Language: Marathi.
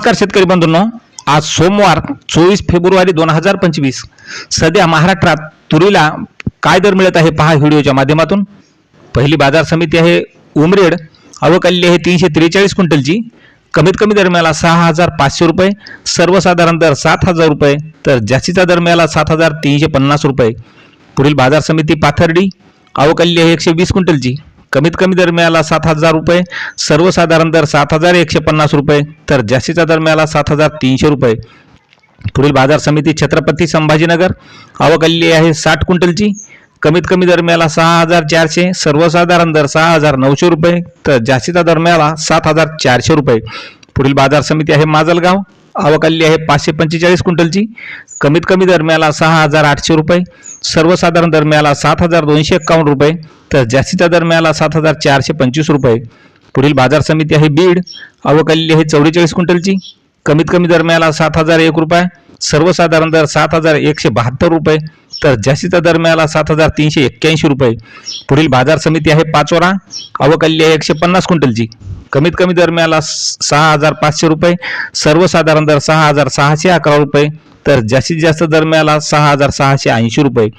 नमस्कार शेतकरी बंधूंनो. आज सोमवार चोवीस फेब्रुवारी दोन हजार पंचवीस. सध्या महाराष्ट्रात तुरीला काय दर मिळत आहे पहा व्हिडिओच्या माध्यमातून. पहिली बाजार समिती आहे उमरेड. अवकल्ली आहे तीनशे त्रेचाळीस क्विंटलची. कमीत कमी दर मिळाला सहा हजार पाचशे रुपये. सर्वसाधारण दर सात हजार रुपये. तर जास्तीचा दर मिळाला सात हजार तीनशे पन्नास रुपये. पुढील बाजार समिती पाथर्डी. अवकल्ली आहे एकशे वीस क्विंटलची. कमीत कमी दर मिळाला सात हजार रुपये सर्वसाधारण दर सात हजार एकशे पन्नास रुपये तर जास्तीचा दर मिळाला सात हजार तीनशे रुपये. पुढील बाजार समिती छत्रपती संभाजीनगर अवकल्ली आहे साठ क्विंटलची. कमीत कमी दर मिळाला सहा हजार चारशे सर्वसाधारण दर सहा हजार नऊशे रुपये तर जास्तीचा दर मिळाला सात हजार चारशे रुपये. पुढील बाजार समिती आहे माजलगाव. अवकल्ली आहे पाचशे पंचेचाळीस क्विंटलची. कमीत कमी दरम्याला सहा हजार आठशे रुपये. सर्वसाधारण दरम्याला सात हजार दोनशे एक्कावन्न रुपये. तर जास्तीचा दरम्याला सात हजार चारशे पंचवीस रुपये. पुढील बाजार समिती आहे बीड. अवकल्ली आहे चौवेचाळीस क्विंटलची. कमीत कमी दरम्याला सात हजार एक रुपये. सर्वसाधारण दर सात हजार एकशे बहात्तर रुपये. तर जास्तीचा दर मिळाला सात हजार तीनशे एक्क्याऐंशी रुपये. पुढील बाजार समिती आहे पाचोरा. अवकल्ली आहे एकशे पन्नास क्विंटलची. कमीत कमी दर मिळाला स- सहा हजार पाचशे रुपये सर्वसाधारण दर सहा हजार सहाशे अकरा रुपये तर जास्तीत जास्त दर मिळाला सहा हजार सहाशे ऐंशी रुपये.